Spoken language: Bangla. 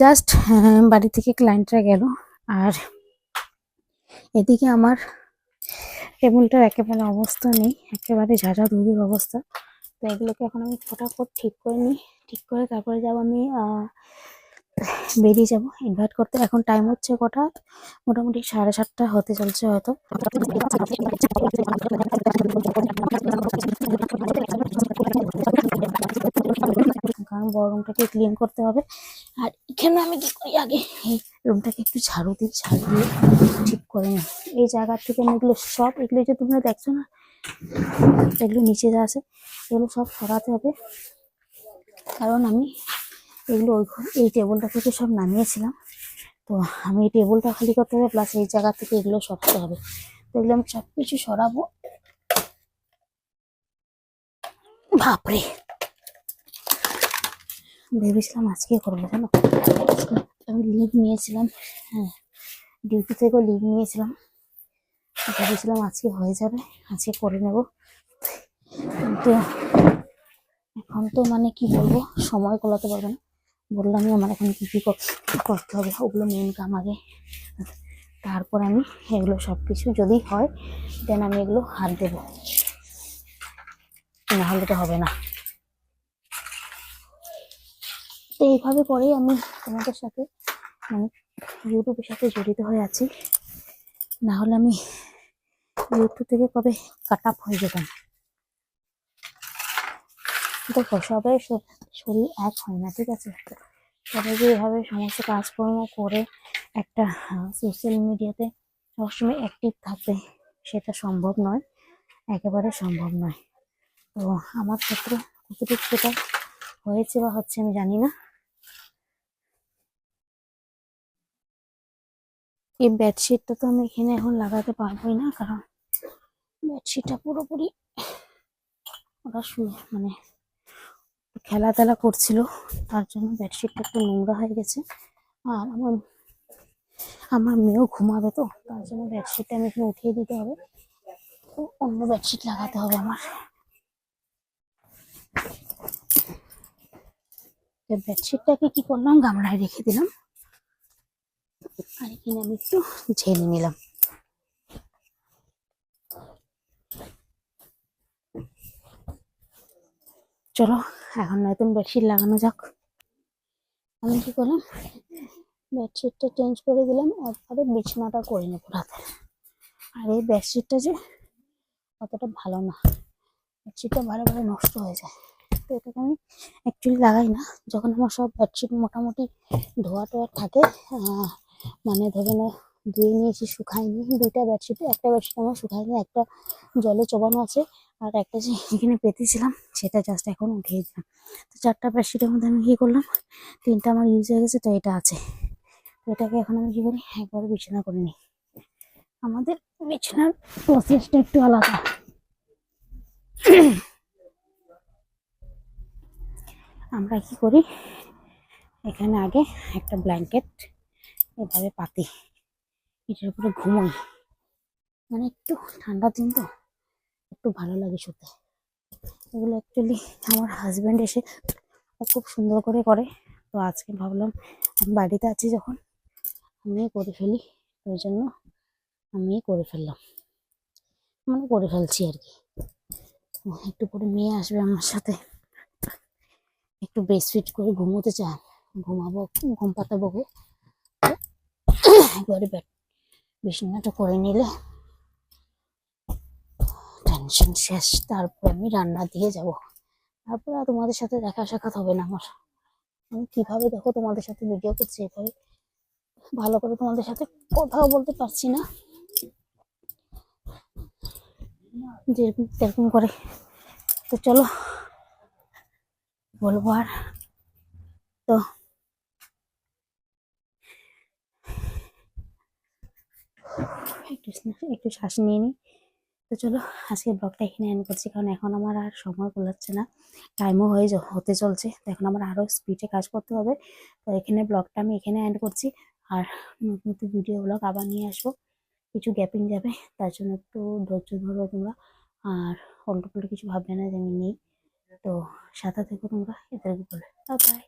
জাস্ট বাড়ি থেকে ক্লায়েন্টরা গেল। আর এদিকে আমার টেবিলটার একেবারে অবস্থা নেই, একেবারে ঝাঁঝা ধুধুর অবস্থা। তো এগুলোকে এখন আমি ফটাফট ঠিক করে নিই। ঠিক করে তারপরে যাব আমি বেরিয়ে যাব। ইনভাইট করতে এখন টাইম হচ্ছে কটা? মোটামুটি সাড়ে সাতটা হতে চলছে হয়তো। কারণ বড় রুমটাকে ক্লিন করতে হবে। আর এখানে আমি কি করি আগে? এই রুমটাকে একটু ঝাড়ু দিই, ঝাড়ু দিয়ে ঠিক করে নিই। এই জায়গা থেকে আমি এগুলো সব, এগুলো যে তোমরা দেখছ না, এগুলো নিচে যা আছে, এগুলো সব সরাতে হবে। কারণ আমি এগুলো ওই এই টেবিলটা থেকে সব নামিয়েছিলাম। তো আমি এই টেবিলটা খালি করতে হবে প্লাস এই জায়গা থেকে এগুলো সরাতে হবে। তো এগুলো আমি সব কিছু সরাবো। বাপরে! ভেবেছিলাম আজকে করব, জানো? আমি লিভ নিয়েছিলাম হ্যাঁ ডিউটি থেকেও লিভ নিয়েছিলাম। ভেবেছিলাম আজকে হয়ে যাবে, আজকে করে নেব। কিন্তু এখন তো মানে কি বলব, সময় কোলাতে পারবে না। বললামই আমার এখন কী কী কর- করতে হবে? ওগুলো মেন কাম আগে তারপর আমি এগুলো সব কিছু যদি হয় দেন আমি এগুলো হাত দেবো। নাহলে তো হবে না। তো এইভাবে করেই আমি তোমাদের সাথে মানে ইউটিউবের সাথে জড়িত হয়ে আছি। না হলে আমি ইউটিউব থেকে কবে কাট আপ হয়ে যেতাম? দেখো, সবাই শরীর এক হয় না, ঠিক আছে? সবাই যে এভাবে সমস্ত কাজকর্ম করে একটা সোশ্যাল মিডিয়াতে সবসময় অ্যাক্টিভ থাকবে, সেটা সম্ভব নয়, একেবারে সম্ভব নয়। তো আমার ক্ষেত্রে কতটুকু সেটা হয়েছে বা হচ্ছে আমি জানি না। এই বেডশিটটা তো আমি এখানে এখন লাগাতে পারবোই না, কারণ বেডশিটটা পুরোপুরি ওরা শুয়ে মানে খেলা টেলা করছিল, তার জন্য বেডশিটটা একটু নোংরা হয়ে গেছে। আর আমার আমার মেয়েও ঘুমাবে তো, তার জন্য বেডশিটটা আমি এখানে উঠিয়ে দিতে হবে। অন্য বেডশিট লাগাতে হবে আমার। বেডশিটটাকে কি করলাম? গামলায় রেখে দিলাম। আর এখানে আমি একটু ঝেড়ে নিলাম। চলো এখন নতুন বেডশিট লাগানো যাক। আমি কি করলাম? বেডশিটটা চেঞ্জ করে দিলাম একবারে বিছানাটা করে নেব রাতে। আর এই বেডশিটটা যে অতটা ভালো না। বেডশিটটা বারে বারে নষ্ট হয়ে যায়। তো এটাকে আমি অ্যাকচুয়ালি লাগাই না। যখন আমার সব বেডশিট মোটামুটি ধোয়া টোয়া থাকে মানে ধরে ধুয়ে নিয়েছি শুকায়নি দুইটা বেডশিট একটা বেডশিট আমার শুকায়নি একটা জলে চোবানো আছে আর একটা যে এখানে পেতেছিলাম সেটা জাস্ট এখন উঠিয়ে দিলাম। তো চারটা বেডশিটের মধ্যে আমি কী করলাম? তিনটা আমার ইউজ হয়ে গেছে, তো এটা আছে। এটাকে এখন আমি কী করি? একবার বিছানা করে নিই। আমাদের বিছানার প্রসেসটা একটু আলাদা। আমরা কি করি? এখানে আগে একটা ব্ল্যাঙ্কেট এভাবে পাতি। এটার উপরে ঘুমোই। মানে একটু ঠান্ডা দিন তো, একটু ভালো লাগে শুতে। এগুলো অ্যাকচুয়ালি আমার হাজব্যান্ড এসে খুব সুন্দর করে করে। তো আজকে ভাবলাম আমি বাড়িতে আছি যখন আমি করে ফেলি। ওই জন্য আমি করে ফেললাম। মানে করে ফেলছি আর কি। একটু পরে মেয়ে আসবে আমার সাথে। একটু ব্রেস্টফিট করে ঘুমোতে চায় ঘুমাবো, ঘুম পাতাবো। একবারে ব্যাট বিছানাটা করে নিলে টেনশন শেষ। তারপর আমি রান্না দিয়ে যাব। তারপরে তোমাদের সাথে দেখা সাক্ষাৎ হবে না আমার। আমি কীভাবে দেখো তোমাদের সাথে ভিডিও করছি এভাবে? ভালো করে তোমাদের সাথে কথাও বলতে পারছি না। যেরকম তেরকম করে। তো চলো, বলব আর। তো একটু একটু শ্বাস নিয়ে নিই। তো চলো আজকে ব্লগটা এখানে এন্ড করছি, কারণ এখন আমার আর সময় কুলাচ্ছে না। টাইমও হয়ে হতে চলছে। তো এখন আমার আরও স্পিডে কাজ করতে হবে। তো এখানে ব্লগটা আমি এখানে এন্ড করছি। আর নতুন নতুন ভিডিও ব্লগ আবার নিয়ে আসব। কিছু গ্যাপিং যাবে, তার জন্য একটু ধৈর্য ধরো তোমরা। আর উল্টো পাল্টো কিছু ভাববে না যে আমি নেই। তো সাথে থেকো তোমরা। এদেরকে বলে। বাই